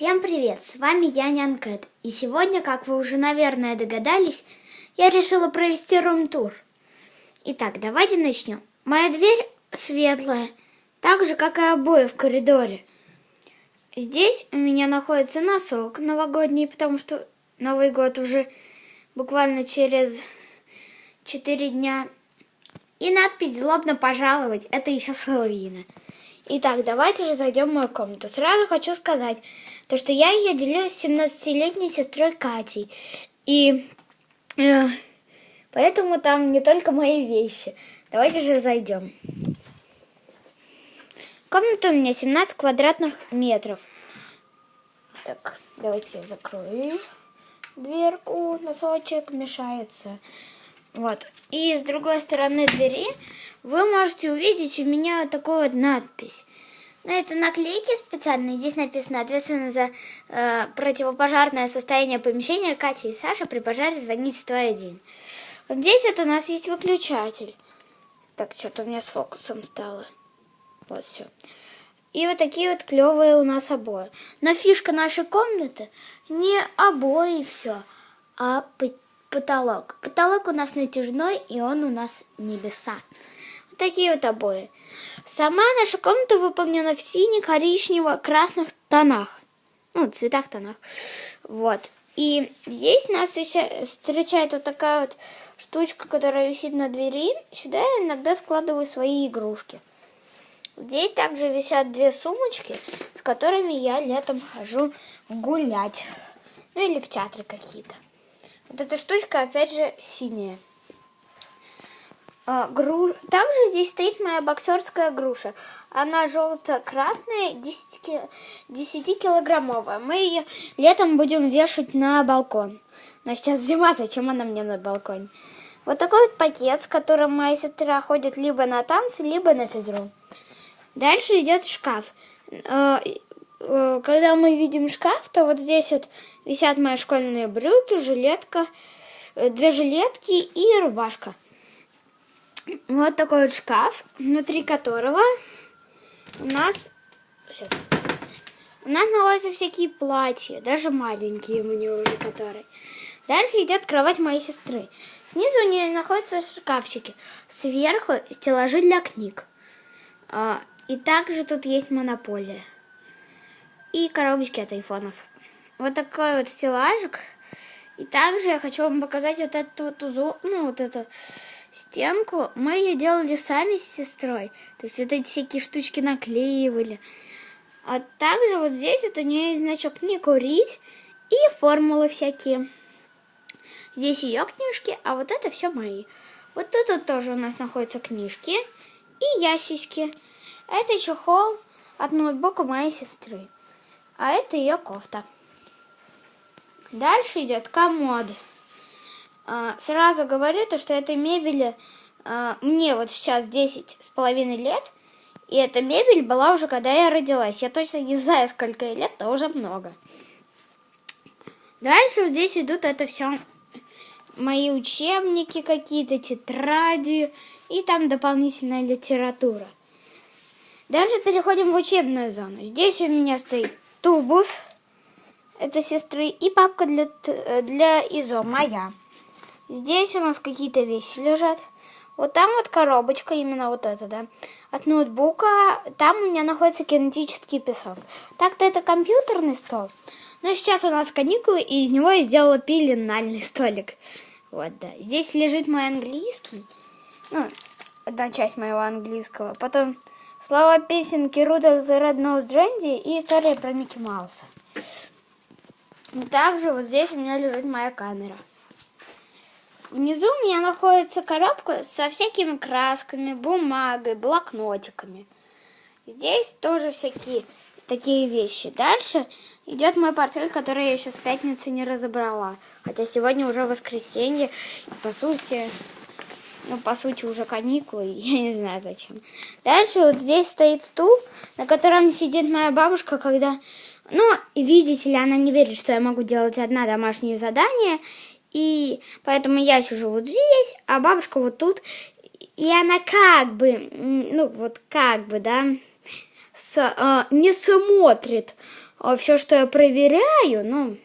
Всем привет, с вами я, Нянкэт. И сегодня, как вы уже, наверное, догадались, я решила провести рум-тур. Итак, давайте начнем. Моя дверь светлая, так же, как и обои в коридоре. Здесь у меня находится носок новогодний, потому что Новый год уже буквально через 4 дня. И надпись «Злобно пожаловать» — это еще Хэллоуина. Итак, давайте же зайдем в мою комнату. Сразу хочу сказать, то, что я ее делилась с 17-летней сестрой Катей. И э, поэтому там не только мои вещи. Давайте же зайдем. Комната у меня 17 квадратных метров. Так, давайте я закрою дверку, носочек мешается. Вот. И с другой стороны двери вы можете увидеть у меня такую вот надпись. Ну, это наклейки специальные. Здесь написано ответственно за э, противопожарное состояние помещения Катя и Саша при пожаре звоните 101. Вот здесь вот у нас есть выключатель. Так, что-то у меня с фокусом стало. Вот все. И вот такие вот клевые у нас обои. Но фишка нашей комнаты не обои все, а потолок. Потолок у нас натяжной, и он у нас небеса. Вот такие вот обои. Сама наша комната выполнена в сине-коричнево-красных тонах. Ну, цветах тонах. Вот. И здесь нас встречает вот такая вот штучка, которая висит на двери. Сюда я иногда складываю свои игрушки. Здесь также висят две сумочки, с которыми я летом хожу гулять. Ну или в театры какие-то. Вот эта штучка, опять же, синяя. А, гру... Также здесь стоит моя боксерская груша. Она желто-красная, 10-килограммовая. Мы ее летом будем вешать на балкон. Но сейчас зима, зачем она мне на балконе? Вот такой вот пакет, с которым моя сестра ходит либо на танцы, либо на физру. Дальше идет шкаф. Э, когда мы видим шкаф, то вот здесь вот висят мои школьные брюки, жилетка, э, две жилетки и рубашка. Вот такой вот шкаф, внутри которого у нас... Сейчас. У нас находятся всякие платья, даже маленькие мне уже которые. Дальше идет кровать моей сестры. Снизу у нее находятся шкафчики. Сверху стеллажи для книг. А, и также тут есть монополия. И коробочки от айфонов. Вот такой вот стеллажик. И также я хочу вам показать вот эту вот узор, ну вот эту стенку. Мы ее делали сами с сестрой. То есть вот эти всякие штучки наклеивали. А также вот здесь вот у нее есть значок «Не курить» и формулы всякие. Здесь ее книжки, а вот это все мои. Вот тут вот тоже у нас находятся книжки и ящички. Это чехол от ноутбука моей сестры. А это ее кофта. Дальше идет комод. А, сразу говорю, то, что этой мебели а, мне вот сейчас 10 с половиной лет, и эта мебель была уже, когда я родилась. Я точно не знаю, сколько ей лет, то уже много. Дальше вот здесь идут это все мои учебники какие-то, тетради и там дополнительная литература. Дальше переходим в учебную зону. Здесь у меня стоит тубус, это сестры, и папка для, для ИЗО, моя. Здесь у нас какие-то вещи лежат. Вот там вот коробочка, именно вот эта, да, от ноутбука. Там у меня находится кинетический песок. Так-то это компьютерный стол. Но сейчас у нас каникулы, и из него я сделала пеленальный столик. Вот, да. Здесь лежит мой английский. Ну, одна часть моего английского. Потом слова песенки the Red Nose Randy и история про Микки Мауса. И также вот здесь у меня лежит моя камера. Внизу у меня находится коробка со всякими красками, бумагой, блокнотиками. Здесь тоже всякие такие вещи. Дальше идет мой портрет, который я еще с пятницы не разобрала. Хотя сегодня уже воскресенье. И по сути, ну, по сути, уже каникулы. Я не знаю зачем. Дальше вот здесь стоит стул, на котором сидит моя бабушка, когда... Ну, видите ли, она не верит, что я могу делать одна домашнее задание. И поэтому я сижу вот здесь, а бабушка вот тут. И она как бы, ну вот как бы, да, с, э, не смотрит все, что я проверяю, ну,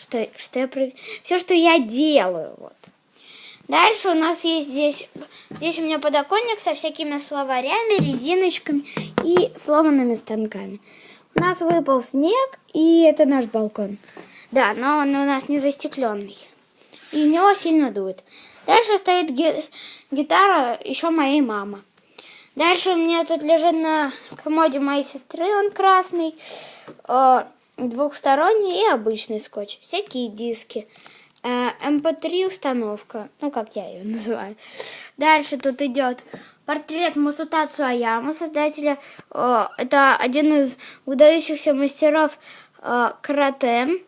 что, что я пров... все, что я делаю, вот. Дальше у нас есть здесь, здесь у меня подоконник со всякими словарями, резиночками и сломанными станками. У нас выпал снег, и это наш балкон. Да, но он у нас не застекленный. И него сильно дует. Дальше стоит гитара еще моей мамы. Дальше у меня тут лежит на комоде моей сестры, он красный, э, двухсторонний и обычный скотч. Всякие диски. Э, MP3 эм установка, ну как я ее называю. Дальше тут идет портрет Мусута Цуаяма, создателя. Э, это один из выдающихся мастеров э, карате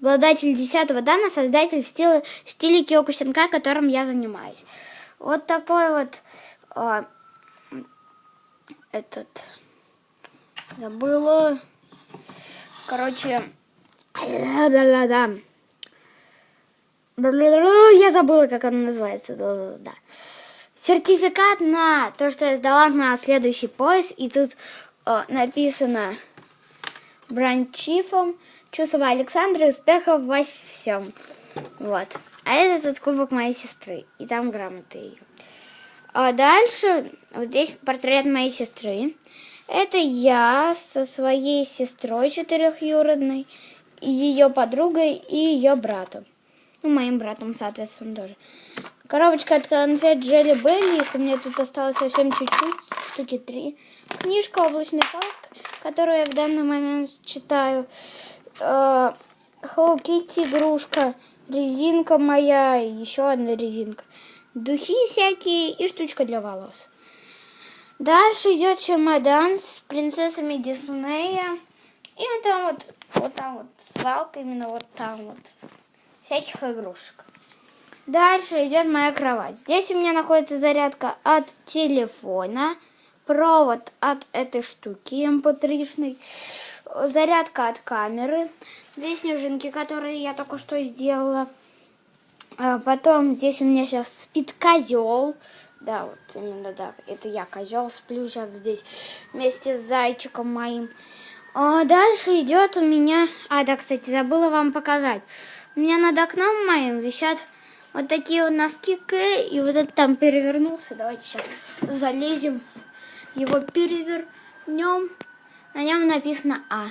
обладатель 10 дана, создатель стиля, стиля Киокусинка, которым я занимаюсь. Вот такой вот этот забыла. Короче, да-да-да. Я забыла, как он называется. Да. Сертификат на то, что я сдала на следующий пояс. И тут о, написано бранчифом чувства Александра успехов во всем. Вот. А это этот кубок моей сестры. И там грамоты ее. А дальше, вот здесь портрет моей сестры. Это я со своей сестрой четырехюродной, ее подругой, и ее братом. Ну, моим братом, соответственно, тоже. Коробочка от конфет Джелли Белли. Их у меня тут осталось совсем чуть-чуть, штуки три. Книжка «Облачный парк», которую я в данный момент читаю. Hello Kitty игрушка, резинка моя, еще одна резинка, духи всякие и штучка для волос. Дальше идет чемодан с принцессами Диснея. И вот там вот, вот там вот свалка, именно вот там вот, всяких игрушек. Дальше идет моя кровать. Здесь у меня находится зарядка от телефона, провод от этой штуки mp3-шной зарядка от камеры, две снежинки, которые я только что сделала. А потом здесь у меня сейчас спит козел. Да, вот именно, да, это я козел, сплю сейчас здесь вместе с зайчиком моим. А дальше идет у меня... А, да, кстати, забыла вам показать. У меня над окном моим висят вот такие вот носки К, и вот это там перевернулся. Давайте сейчас залезем, его перевернем. На нем написано А.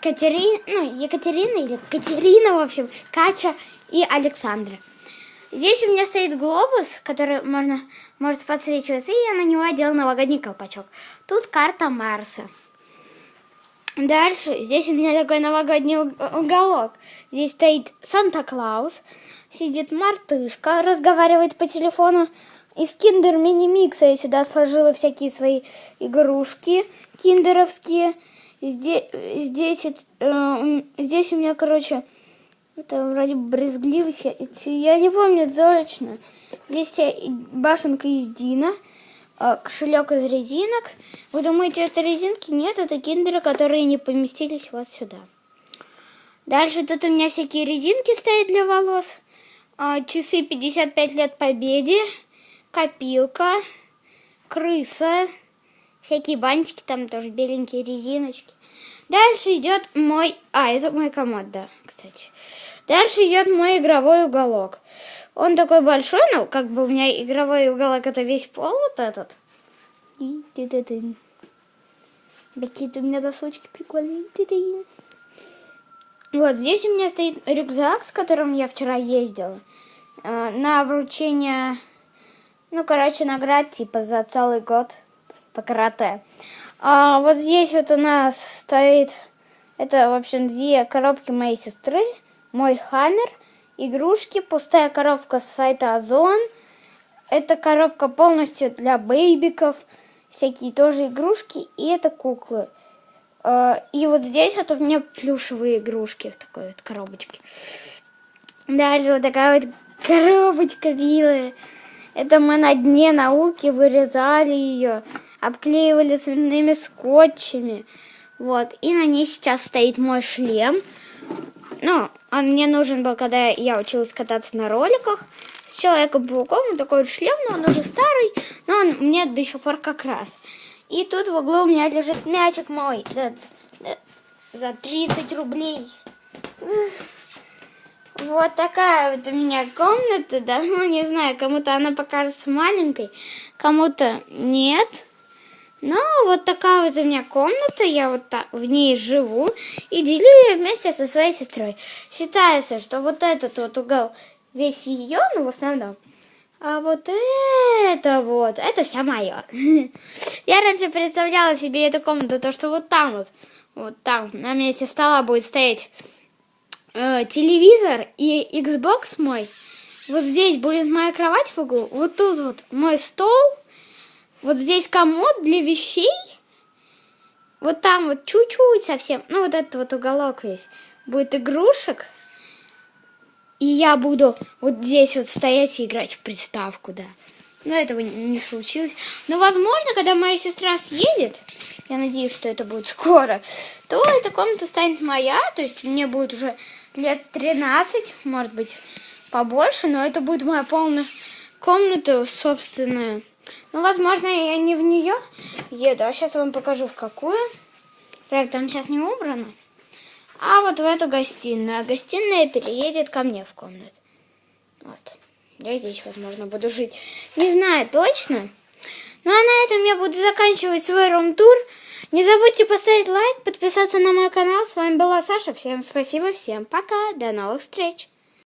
Катерина, ну, Екатерина или Катерина, в общем, Катя и Александра. Здесь у меня стоит глобус, который можно, может подсвечиваться, и я на него одел новогодний колпачок. Тут карта Марса. Дальше, здесь у меня такой новогодний уголок. Здесь стоит Санта-Клаус, сидит мартышка, разговаривает по телефону. Из киндер мини-микса я сюда сложила всякие свои игрушки киндеровские. Здесь, здесь, э, здесь у меня, короче, это вроде брезгливость. Я, я не помню точно. Здесь башенка из Дина, кошелек из резинок. Вы думаете, это резинки? Нет, это киндеры, которые не поместились вот сюда. Дальше тут у меня всякие резинки стоят для волос. Э, часы 55 лет победе копилка, крыса, всякие бантики, там тоже беленькие резиночки. Дальше идет мой... А, это мой комод, да, кстати. Дальше идет мой игровой уголок. Он такой большой, ну, как бы у меня игровой уголок, это весь пол вот этот. Какие-то у меня досочки прикольные. Вот, здесь у меня стоит рюкзак, с которым я вчера ездила э, на вручение ну, короче, наград типа за целый год по карате. А вот здесь вот у нас стоит, это, в общем, две коробки моей сестры, мой хаммер, игрушки, пустая коробка с сайта Озон. Эта коробка полностью для бейбиков, всякие тоже игрушки, и это куклы. А, и вот здесь вот у меня плюшевые игрушки в такой вот коробочке. Дальше вот такая вот коробочка милая. Это мы на дне науки вырезали ее, обклеивали цветными скотчами. Вот, и на ней сейчас стоит мой шлем. Ну, он мне нужен был, когда я училась кататься на роликах с Человеком-пауком. Такой вот шлем, но он уже старый, но он мне до сих пор как раз. И тут в углу у меня лежит мячик мой. за 30 рублей. Вот такая вот у меня комната, да, ну не знаю, кому-то она покажется маленькой, кому-то нет. Но вот такая вот у меня комната, я вот так в ней живу и делю ее вместе со своей сестрой. Считается, что вот этот вот угол весь ее, ну в основном, а вот это вот, это вся моя. Я раньше представляла себе эту комнату, то что вот там вот, вот там на месте стола будет стоять э, телевизор и Xbox мой. Вот здесь будет моя кровать в углу, вот тут вот мой стол, вот здесь комод для вещей, вот там вот чуть-чуть совсем, ну вот этот вот уголок весь будет игрушек. И я буду вот здесь вот стоять и играть в приставку, да. Но этого не случилось. Но, возможно, когда моя сестра съедет, я надеюсь, что это будет скоро, то эта комната станет моя, то есть мне будет уже лет 13, может быть, побольше, но это будет моя полная комната собственная. Ну, возможно, я не в нее еду, а сейчас вам покажу в какую. Правда, там сейчас не убрано. А вот в эту гостиную. А гостиная переедет ко мне в комнату. Вот. Я здесь, возможно, буду жить. Не знаю точно. Ну а на этом я буду заканчивать свой рум-тур. Не забудьте поставить лайк, подписаться на мой канал. С вами была Саша. Всем спасибо, всем пока. До новых встреч.